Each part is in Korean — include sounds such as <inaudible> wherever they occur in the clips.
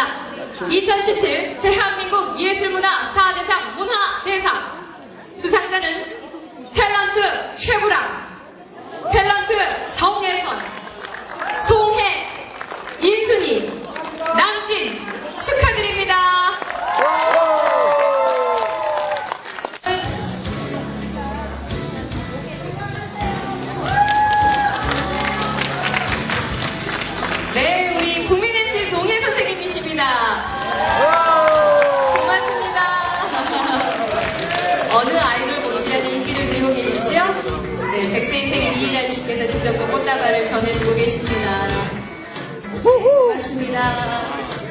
있습니다. 2017 대한민국 예술문화 4대상 문화대상 수상자는 탤런트 최부랑, 탤런트 정혜선, 송혜, 인순이, 남진 축하드립니다. 고맙습니다. <laughs> 어느 아이돌 못지않은 인기를 누리고 계시죠? 네, 백세인 세계 이희란 씨께서 직접 또 꽃다발을 전해주고 계십니다. 네, 고맙습니다.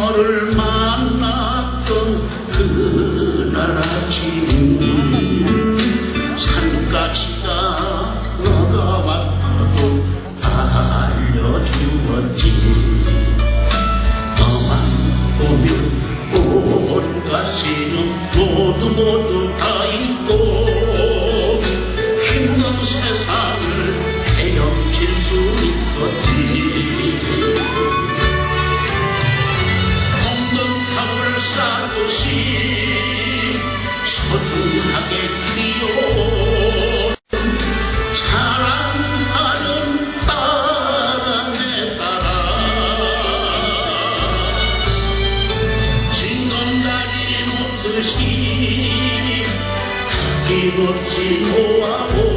너를 continua amor.